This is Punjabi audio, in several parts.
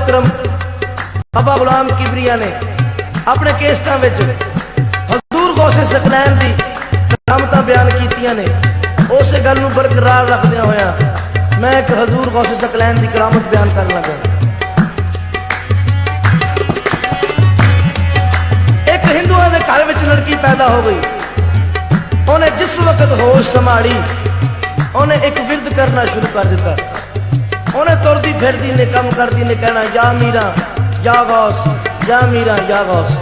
ਮੇਰੇ ਵਾਲਦੇ ਮੁਹੱਤਰਮ ਬਾਬਾ ਗੁਲਾਮ ਆਪਣੇ ਕੇਸਟਾਂ ਵਿੱਚ ਹਜ਼ੂਰ ਗੌਸੇ ਸਕਲੈਨ ਦੀ ਕਰਾਮਤਾਂ ਬਿਆਨ ਕੀਤੀਆਂ ਨੇ। ਉਸੇ ਗੱਲ ਨੂੰ ਬਰਕਰਾਰ ਰੱਖਦਿਆਂ ਹੋਇਆ ਮੈਂ ਇੱਕ ਹਜ਼ੂਰ ਗੌਸੇ ਸਕਲੈਨ ਦੀ ਕਰਾਮਤ ਬਿਆਨ ਕਰਨ ਲੱਗਾ ਇੱਕ ਹਿੰਦੂਆਂ ਦੇ ਘਰ ਵਿੱਚ ਲੜਕੀ ਪੈਦਾ ਹੋ ਗਈ। ਉਹਨੇ ਜਿਸ ਵਕਤ ਹੋਸ਼ ਸੰਭਾਲੀ, ਉਹਨੇ ਇੱਕ ਵਿਰਦ ਕਰਨਾ ਸ਼ੁਰੂ ਕਰ ਦਿੱਤਾ। ਉਹਨੇ ਤੁਰਦੀ ਫਿਰਦੀ ਨੇ, ਕੰਮ ਕਰਦੀ ਨੇ, ਕਹਿਣਾ, ਜਾ ਮੀਰਾ, ਜਾ ਗੌਸ, ਜਾ ਮੀਰਾ, ਜਾ ਗੌਸ।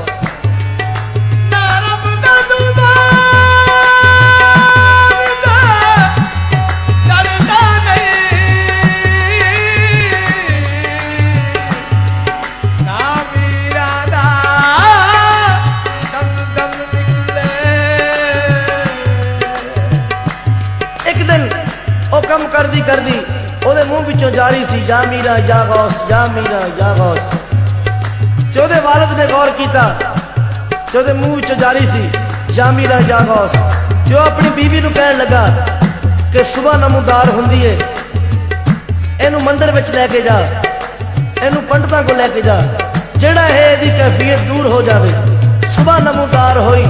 ਕੀਤਾ। ਤੇ ਉਹਦੇ ਮੂੰਹ ਵਿੱਚੋਂ ਜਾਰੀ ਸੀ ਜਾ ਮੀਰਾ ਜਾ ਗੌਸ। ਆਪਣੀ ਬੀਵੀ ਨੂੰ ਕਹਿਣ ਲੱਗਾ ਕਿ ਸਵੇਰ ਨਮੂਦਾਰ ਹੁੰਦੀ ਏ। ਇਹਨੂੰ ਮੰਦਿਰ ਵਿੱਚ ਲੈ ਕੇ ਜਾ। ਇਹਨੂੰ ਪੰਡਤਾਂ ਕੋਲ ਲੈ ਕੇ ਜਾ। ਜਿਹੜਾ ਇਹ ਇਹਦੀ ਕੈਫੀਅਤ ਦੂਰ ਹੋ ਜਾਵੇ। ਸਵੇਰ ਨਮੂਦਾਰ ਹੋਈ।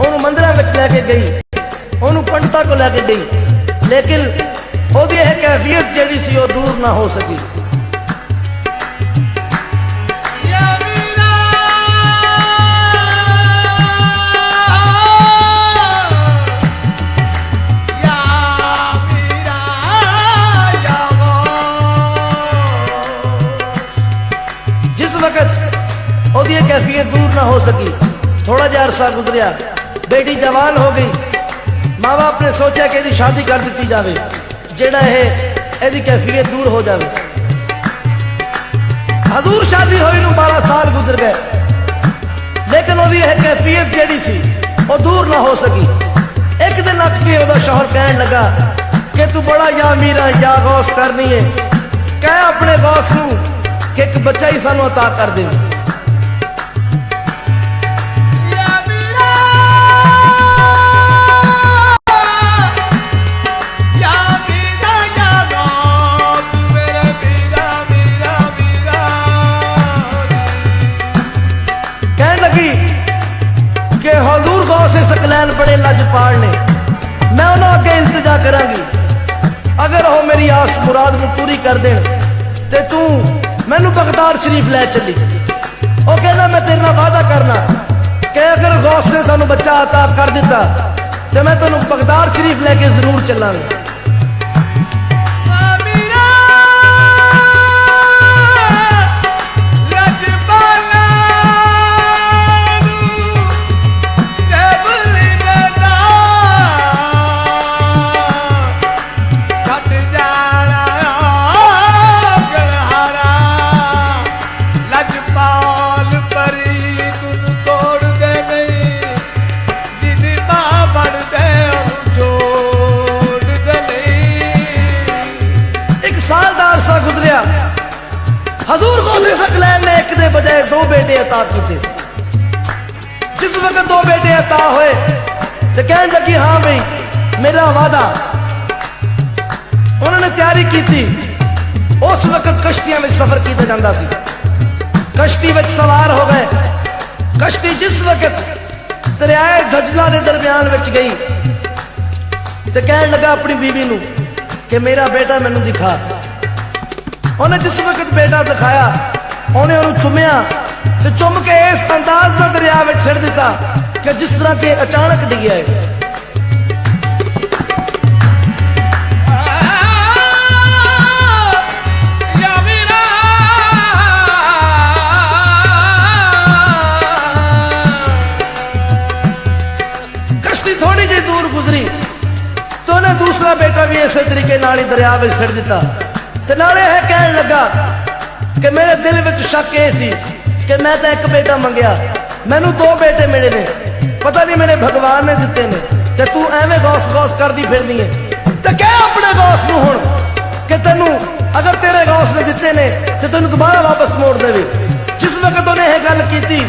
ਉਹਨੂੰ ਮੰਦਰਾਂ ਵਿੱਚ ਲੈ ਕੇ ਗਈ। ਉਹਨੂੰ ਪੰਡਤਾਂ ਕੋਲ ਲੈ ਕੇ ਗਈ। ਲੇਕਿਨ ਉਹਦੀ ਇਹ ਕੈਫੀਅਤ ਜਿਹੜੀ ਸੀ ਉਹ ਦੂਰ ਨਾ ਹੋ ਸਕੀ। ਉਹਦੀ ਇਹ ਕੈਫੀਅਤ ਦੂਰ ਨਾ ਹੋ ਸਕੀ ਥੋੜਾ ਜਿਹਾ ਅਰਸਾ ਗੁਜ਼ਰਿਆ ਬੇਟੀ ਜਵਾਨ ਹੋ ਗਈ ਮਾਂ-ਬਾਪ ਨੇ ਸੋਚਿਆ ਕਿ ਇਹਦੀ ਸ਼ਾਦੀ ਕਰ ਦਿੱਤੀ ਜਾਵੇ ਜਿਹੜਾ ਇਹ ਇਹਦੀ ਕੈਫੀਅਤ ਦੂਰ ਹੋ ਜਾਵੇ ਹਜ਼ੂਰ ਸ਼ਾਦੀ ਹੋਈ ਨੂੰ 12 ਸਾਲ ਗੁਜ਼ਰ ਗਏ ਲੇਕਿਨ ਉਹਦੀ ਇਹ ਕੈਫੀਅਤ ਜਿਹੜੀ ਸੀ ਉਹ ਦੂਰ ਨਾ ਹੋ ਸਕੀ ਇੱਕ ਦਿਨ ਅੱਠ ਕੇ ਉਹਦਾ ਸ਼ੌਹਰ ਕਹਿਣ ਲੱਗਾ ਕਿ ਤੂੰ ਬੜਾ ਯਾ ਮੀਰਾ ਯਾ ਗੌਸ ਕਰਨੀ ਏ ਕਹਿ ਆਪਣੇ ਗੌਸ ਨੂੰ ਕਿ ਇੱਕ ਬੱਚਾ ਹੀ ਸਾਨੂੰ عطا ਕਰ ਦੇ ਬਗਦਾਦ ਸ਼ਰੀਫ ਲੈ ਚੱਲੀ ਉਹ ਕਹਿੰਦਾ ਮੈਂ ਤੇਰੇ ਨਾਲ ਵਾਅਦਾ ਕਰਨਾ ਕਿ ਅਗਰ ਗੌਸ ਨੇ ਸਾਨੂੰ ਬੱਚਾ عطا ਕਰ ਦਿੱਤਾ ਤੇ ਮੈਂ ਤੈਨੂੰ ਬਗਦਾਦ ਸ਼ਰੀਫ ਲੈ ਕੇ ਜ਼ਰੂਰ ਚੱਲਾਂਗਾ किस वक्त दो बेटे अता हुए तो कहन लगी हाँ भाई मेरा वादा उन्होंने तैयारी की थी उस वक्त कश्तियां में सफर किया जाता सी कश्ती में सवार हो गए कश्ती जिस वक्त दरियाए गजला के दरम्यान बच गई तो कहन लगा अपनी बीवी नु कि मेरा बेटा मैनू दिखा उन्हें जिस वक्त बेटा दिखाया उन्हें चुमया ਤੇ ਚੁੰਮ ਕੇ ਇਸ ਅੰਦਾਜ਼ ਨਾਲ ਦਰਿਆ ਵਿੱਚ ਛੱਡ ਦਿੱਤਾ ਕਿ ਜਿਸ ਤਰ੍ਹਾਂ ਕਿ ਅਚਾਨਕ ਡਿੱਗਿਆ ਹੈ। ਯਾ ਵੀਰਾ ਕਸ਼ਤੀ ਥੋੜੀ ਜਿਹੀ ਦੂਰ ਗੁਜ਼ਰੀ ਤੇ ਉਹਨੇ ਦੂਸਰਾ ਬੇਟਾ ਵੀ ਇਸੇ ਤਰੀਕੇ ਨਾਲ ਹੀ ਦਰਿਆ ਵਿੱਚ ਛੱਡ ਦਿੱਤਾ ਤੇ ਨਾਲੇ ਇਹ ਕਹਿਣ ਲੱਗਾ ਕਿ ਮੈਂ ਤਾਂ ਇੱਕ ਬੇਟਾ ਮੰਗਿਆ। ਮੈਨੂੰ ਦੋ ਬੇਟੇ ਮਿਲੇ ਨੇ। ਪਤਾ ਨਹੀਂ ਮੇਰੇ ਭਗਵਾਨ ਨੇ ਦਿੱਤੇ ਨੇ। ਤੇ ਤੂੰ ਐਵੇਂ ਗੌਸ ਗੌਸ ਕਰਦੀ ਫਿਰਦੀ ਏ। ਤੇ ਕਹਿ ਆਪਣੇ ਗੌਸ ਨੂੰ ਹੁਣ ਕਿ ਤੈਨੂੰ ਅਗਰ ਤੇਰੇ ਗੌਸ ਨੇ ਦਿੱਤੇ ਨੇ, ਤੇ ਤੈਨੂੰ ਦੁਬਾਰਾ ਵਾਪਸ ਮੋੜ ਦੇਵੇ। ਜਿਸ ਵਕਤ ਉਹਨੇ ਇਹ ਗੱਲ ਕੀਤੀ,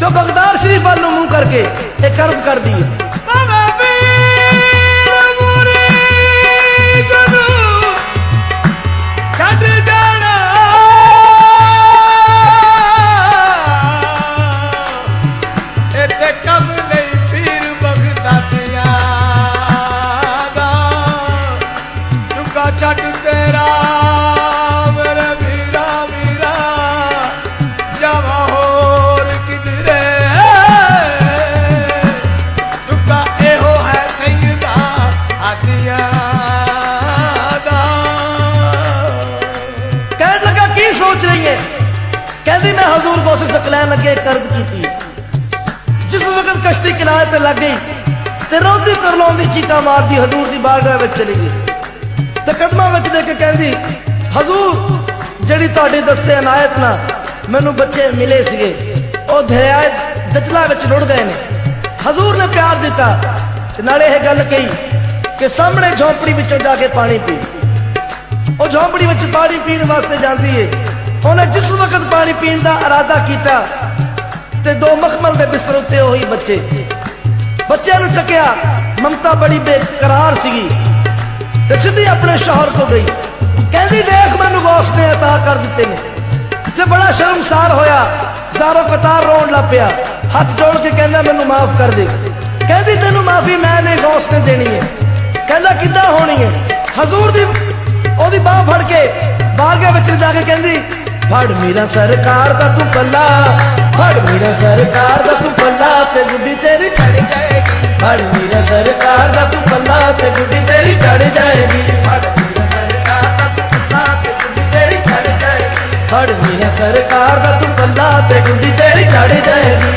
ਤੇ ਉਹ ਬਗਦਾਦ ਸ਼ਰੀਫ ਵੱਲ ਨੂੰ ਮੂੰਹ ਕਰਕੇ ਇਹ ਕਰਜ਼ ਕਰਦੀ ਹੈ ਲੱਗ ਗਈ ਤੇ ਰੋਂਦੀ ਕਰਲਾਉਂਦੀ ਚੀਕਾਂ ਮਾਰਦੀ, ਹਜ਼ੂਰ ਦੀ ਬਾਰਗਾਹ ਵਿੱਚ ਚਲੀ ਗਈ। ਤੇ ਕਦਮਾਂ ਵਿੱਚ ਦੇ ਕੇ ਕਹਿੰਦੀ, ਹਜ਼ੂਰ, ਜਿਹੜੀ ਤੁਹਾਡੇ ਦਸਤੇ ਅਨਾਇਤ ਨਾਲ ਮੈਨੂੰ ਬੱਚੇ ਮਿਲੇ ਸੀਗੇ, ਉਹ ਦਰਿਆ ਦਜਲਾ ਵਿੱਚ ਰੁੜ ਗਏ ਨੇ। ਹਜ਼ੂਰ ਨੇ ਪਿਆਰ ਦਿੱਤਾ ਤੇ ਨਾਲੇ ਇਹ ਗੱਲ ਕਹੀ ਕਿ ਸਾਹਮਣੇ ਝੌਂਪੜੀ ਵਿੱਚੋਂ ਜਾ ਕੇ ਪਾਣੀ ਪੀ। ਉਹ ਝੌਂਪੜੀ ਵਿੱਚ ਪਾਣੀ ਪੀਣ ਵਾਸਤੇ ਜਾਂਦੀ ਏ। ਉਹਨੇ ਜਿਸ ਵਕਤ ਪਾਣੀ ਪੀਣ ਦਾ ਇਰਾਦਾ ਕੀਤਾ, ਤੇ ਦੋ ਮਖਮਲ ਦੇ ਬਿਸਤਰ ਉੱਤੇ ਉਹੀ ਬੱਚੇ। ਬੱਚਿਆਂ ਨੂੰ ਚੱਕਿਆ। ਮਮਤਾ ਬੜੀ ਬੇਕਰਾਰ ਸੀਗੀ ਤੇ ਸਿੱਧੀ ਆਪਣੇ ਸ਼ੌਹਰ ਕੋ ਗਈ। ਕਹਿੰਦੀ, ਦੇਖ ਮੈਨੂੰ ਗੌਸ ਨੇ ਅਤਾ ਕਰ ਦਿੱਤੇ ਨੇ। ਤੇ ਬੜਾ ਸ਼ਰਮਸਾਰ ਹੋਇਆ। ਜ਼ਾਰੋ ਕਤਾਰ ਰੋਣ ਲੱਗ ਪਿਆ। ਹੱਥ ਜੋੜ ਕੇ ਕਹਿੰਦਾ, ਮੈਨੂੰ ਮਾਫ ਕਰ ਦੇ। ਕਹਿੰਦੀ, ਤੈਨੂੰ ਮਾਫੀ ਮੈਂ ਨੇ ਗੌਸ ਨੇ ਦੇਣੀ ਹੈ। ਕਹਿੰਦਾ, ਕਿੱਦਾਂ ਹੋਣੀ ਹੈ? ਹਜ਼ੂਰ ਦੀ, ਉਹਦੀ ਬਾਹ ਫੜ ਕੇ ਬਾਰਗੇ ਵਿੱਚ ਜਾ ਕੇ ਕਹਿੰਦੀ ਫੜ ਮੇਰਾ ਸਰਕਾਰ ਦਾ ਤੂੰ ਪੱਲਾ, ਫੜ ਮੇਰਾ ਸਰਕਾਰ ਦਾ ਤੂੰ ਪੱਲਾ, ਤੇ ਗੁੱਡੀ ਤੇਰੀ ਚੜ ਜਾਏਗੀ। ਫੜ ਮੇਰਾ ਸਰਕਾਰ ਦਾ ਤੂੰ ਪੱਲਾ, ਤੇ ਗੁੱਡੀ ਤੇਰੀ ਚੜ ਜਾਏਗੀ। ਫੜ ਮੇਰਾ ਸਰਕਾਰ ਦਾ ਤੂੰ ਪੱਲਾ, ਤੇ ਗੁੱਡੀ ਤੇਰੀ ਚੜ ਜਾਏਗੀ।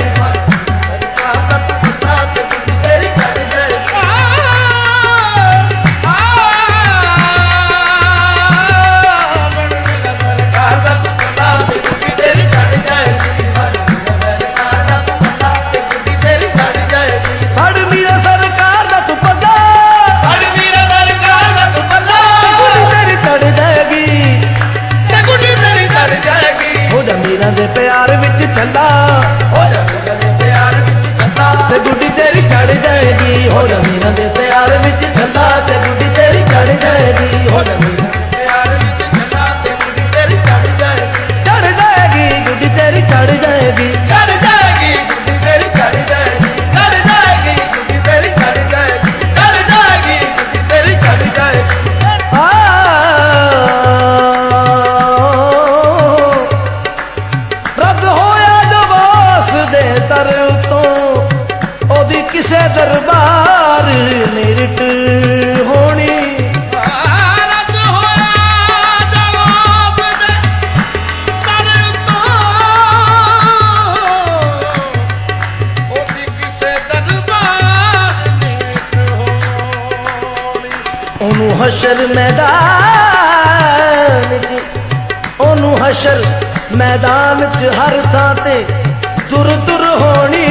ਤੁਰ ਤੁਰ ਹੋਣੀ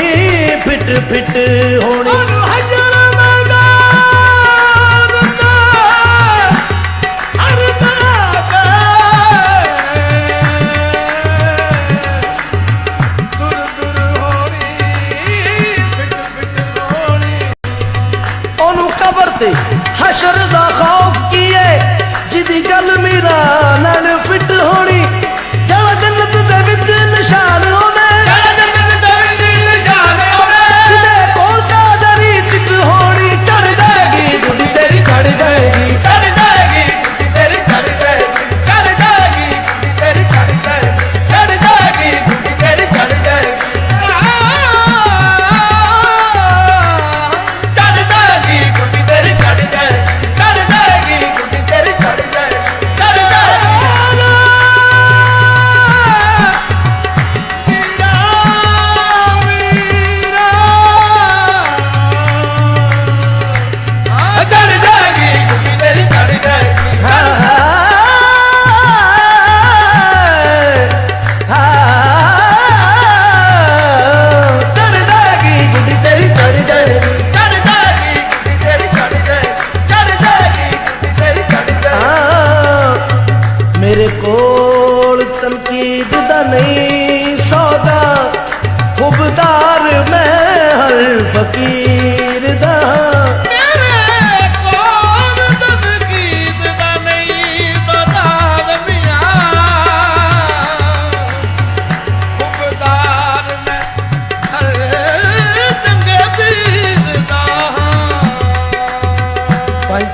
ਫਿਟ ਫਿਟ ਹੋਣੀ।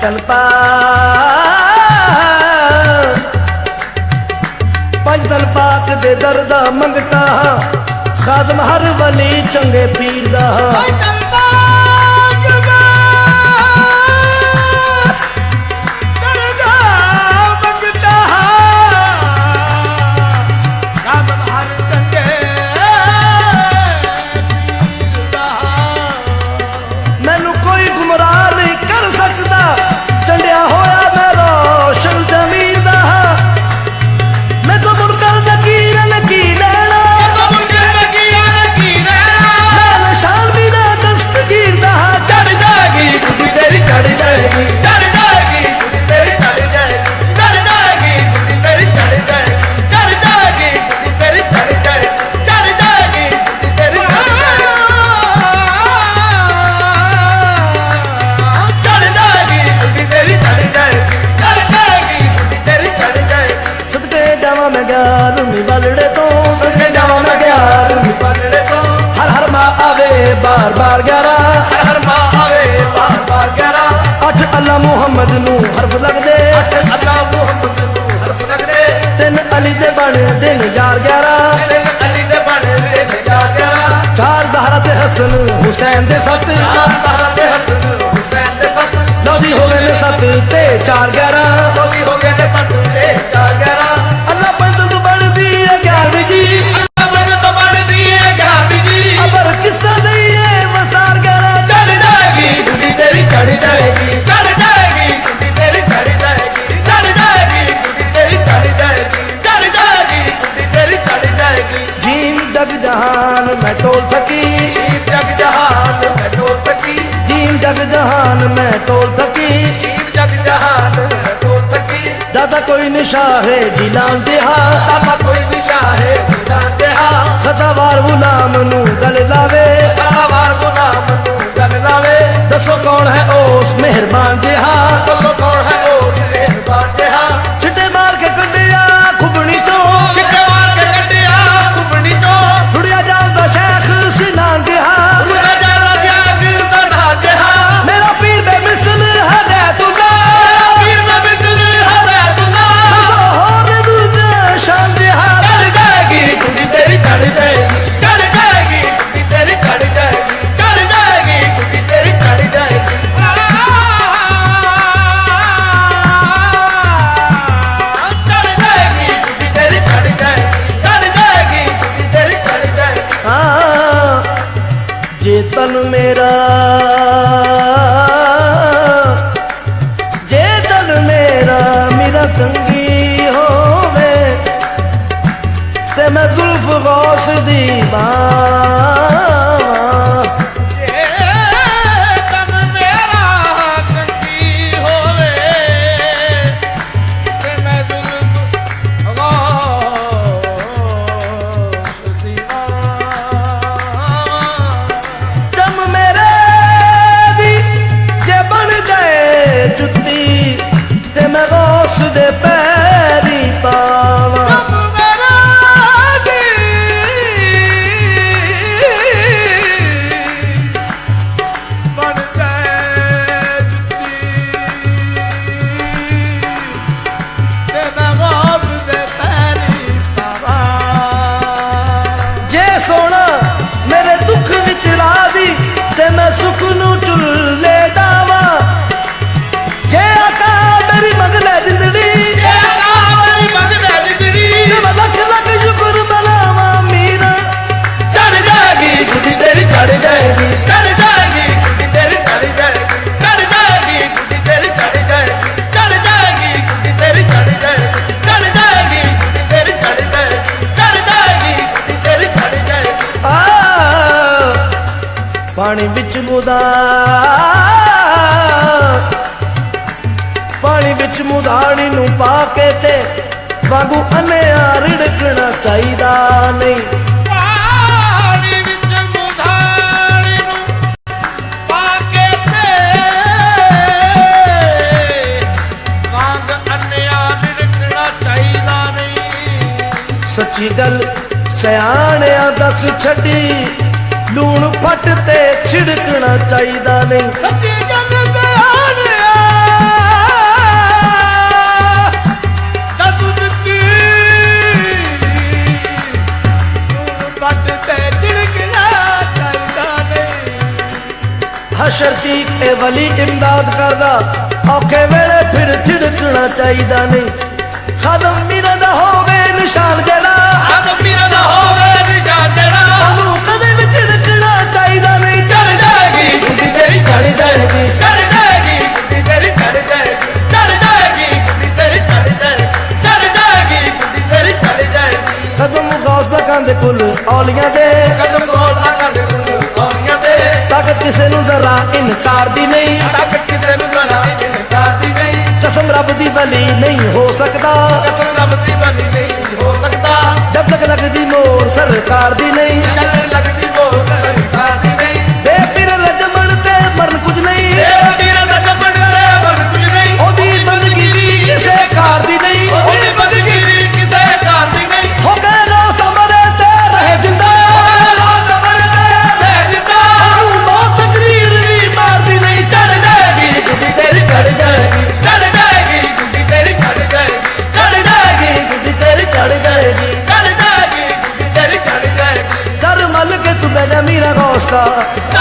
ਚਲ ਪਾ। ਪੰਜ ਦਲ ਪਾਕ ਦੇ ਦਰਦਾ ਮੰਗਤਾ ਖਾਦਮ ਹਰ ਵਲੀ ਚੰਗੇ ਪੀਰ ਦਾ। ਬਲੜੇ ਤੋਂ ਸਦਕੇ ਜਾਵਾਂ ਮੈਂ ਗਿਆ ਰੂਮੀ ਹਰ ਹਰ ਮਾਂ ਆਵੇ ਬਾਰ ਬਾਰ ਗਿਆਰਾ। ਹਰ ਮਾਂ ਆਵੇ ਬਾਰ ਬਾਰ ਗਿਆਰਾ। ਅੱਠ ਅੱਲਾ ਮੁਹੰਮਦ ਨੂੰ ਹਰਫ ਲੱਗਦੇ। ਅੱਲਾ ਮੁਹੰਮਦ ਨੂੰ ਹਰਫ ਲੱਗਦੇ। ਤਿੰਨ ਅਲੀ ਦੇ ਬਣ ਦਿਨ ਯਾਰ ਗਿਆਰਾ। ਤਿੰਨ ਅਲੀ ਦੇ ਬਣੇ ਵੇ ਨਜ਼ਾਰ ਗਿਆਰਾ। ਚਾਰ ਜ਼ਹਰਾ ਤੇ ਹਸਨ ਹੁਸੈਨ ਦੇ ਸੱਤ। ਚਾਰ ਤਾਰਾ ਤੇ ਹਸਨ ਹੁਸੈਨ ਦੇ ਸੱਤ। ਲਓ ਜੀ ਹੋ ਗਏ ਨੇ ਸੱਤ ਤੇ ਚਾਰ ਗਿਆਰਾ। ਲੋਕੀ ਹੋ শাহে জিলান দেহা ਤਨ ਮੇਰਾ। ਜੇ ਤਨ ਮੇਰਾ ਮੇਰਾ ਕੰਗੀ ਹੋਵੇ ਤੇ ਮੈਂ ਜ਼ੁਲਫ ਗੌਸ ਦੀ ਬਾਵਾਂ ਸੱਚੀ ਗੱਲ ਸਿਆਣਿਆ ਦੱਸ ਛੱਡੀ ਲੂਣ ਫੱਟ ਤੇ ਛਿੜਕਣਾ ਚਾਹੀਦਾ ਨਹੀਂ। ਸੱਚੀ ਗੱਲ ਸਿਆਣਿਆਂ ਦੱਸ ਛੱਡੀ ਲੂਣ ਫੱਟ ਤੇ ਛਿੜਕਣਾ ਚਾਹੀਦਾ ਨਹੀਂ। ਹਸ਼ਰ ਦੀ ਇਹ ਵਲੀ ਇਮਦਾਦ ਕਰਦਾ ਔਖੇ ਵੇਲੇ ਫਿਰ ਛਿੜਕਣਾ ਚਾਹੀਦਾ ਨਹੀਂ। ਖਦਮ ਮੇਰਾ ਦਾ ਹੋਵੇ ਨਿਸ਼ਾਨ ਜਿਹੜਾ ਕਦਮ ਗੌਸ ਦਾ ਕੰਧ ਕੁਲ ਔਲੀਆਂ ਦੇ। ਕਦਮ ਗੌਸ ਦਾ ਕੰਧ ਕੁਲ ਔਲੀਆਂ ਦੇ। ਤੱਕ ਕਿਸੇ ਨੂੰ ਜ਼ਰਾ ਇਨਕਾਰ ਦੀ ਨਹੀਂ। ਤੱਕ ਕਿਸੇ ਨੂੰ ਜ਼ਰਾ ਇਨਕਾਰ ਦੀ ਨਹੀਂ। ਕਸਮ ਰੱਬ ਦੀ ਬਲੀ ਨਹੀਂ ਹੋ ਸਕਦਾ। ਕਸਮ ਰੱਬ ਦੀ ਬਲੀ ਨਹੀਂ ਹੋ ਸਕਦਾ। tratar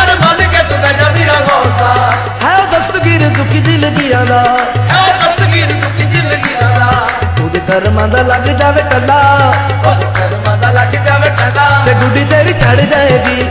ਨਾਲ ਬੰਨ ਕੇ ਤੂੰ ਬੈਠਾ ਤੇਰਾ ਗੋਸਾ ਹੈ ਦਸਤਗੀਰ ਦੁਖੀ ਦਿਲ ਦੀਆਂ ਦਾ ਹੈ ਦਸਤਗੀਰ ਦੁਖੀ ਦਿਲ ਦੀਆਂ ਦਾ ਉਹਦੇ ਕਰਮਾਂ ਦਾ ਲੱਗ ਜਾਵੇ ਟੱਲਾ। ਉਹਦੇ ਕਰਮਾਂ ਦਾ ਲੱਗ ਜਾਵੇ ਟੱਲਾ। ਤੇ ਗੁੱਡੀ ਤੇਰੀ ਚੜ ਜਾਏਗੀ।